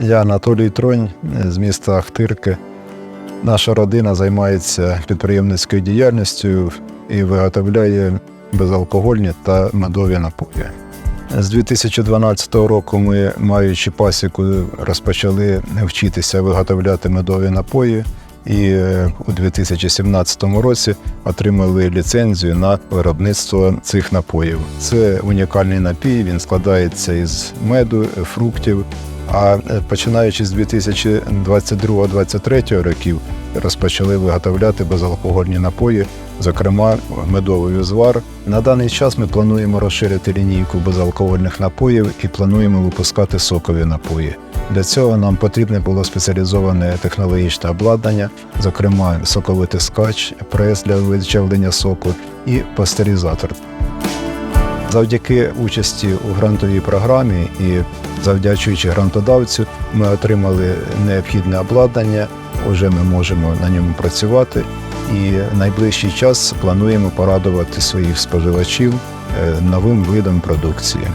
Я Анатолій Тронь з міста Ахтирки. Наша родина займається підприємницькою діяльністю і виготовляє безалкогольні та медові напої. З 2012 року ми, маючи пасіку, розпочали вчитися виготовляти медові напої. І е, у 2017 році отримали ліцензію на виробництво цих напоїв. Це унікальний напій, він складається із меду, фруктів. А е, починаючи з 2022-2023 років розпочали виготовляти безалкогольні напої, зокрема медовий узвар. На даний час ми плануємо розширити лінійку безалкогольних напоїв і плануємо випускати сокові напої. Для цього нам потрібне було спеціалізоване технологічне обладнання, зокрема соковитискач, прес для вичавлення соку і пастеризатор. Завдяки участі у грантовій програмі і завдячуючи грантодавцю, ми отримали необхідне обладнання. Уже ми можемо на ньому працювати, і в найближчий час плануємо порадувати своїх споживачів е, новим видом продукції.